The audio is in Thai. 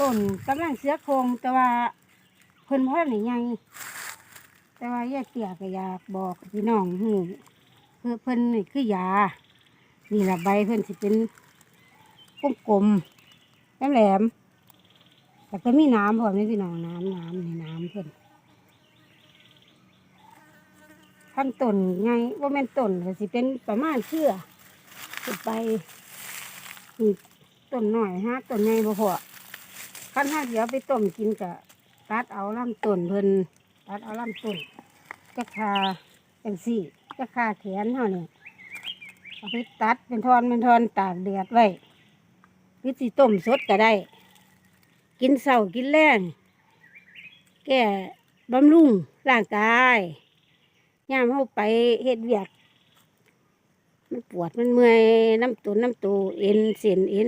ต้นกำลังเสือโครงแต่ว่าเพิ่นพ่อหนี่ยังแต่ว่ายายเตี่ยก็อยากบอกพี่น้องหูคือเพิ่นนี่คือยานี่ละใบเพิ่นสิเป็นกลมๆแหลมๆแต่ก็มีน้ำพร้อมนี่พี่น้องน้ำน้ำในน้ำเพิ่นขั้นต้นไงว่าแม่นต้นก็สิเป็นประมาณเชื่อขึ้นไปนี่ต้นหน่อยฮะต้นใหญ่บ่พอ ขั้นห้าเดี๋ยวไปต้มกินกะตัดเอาลำต้นเพิ่นตัดเอาลำต้นจะคาจังสี่จะคาแขนเท่านี่เอาไปตัดเป็นทอนเป็นทอนตากเดือดไว้หรือสิต้มสดก็ได้ กินเสากินแรงแก้บำรุงร่างกายย่ามเข้าไปเฮ็ดเวียก มันปวดมันเมื่อยน้ำตุนน้ำตูเอ็นเส้นเอ็น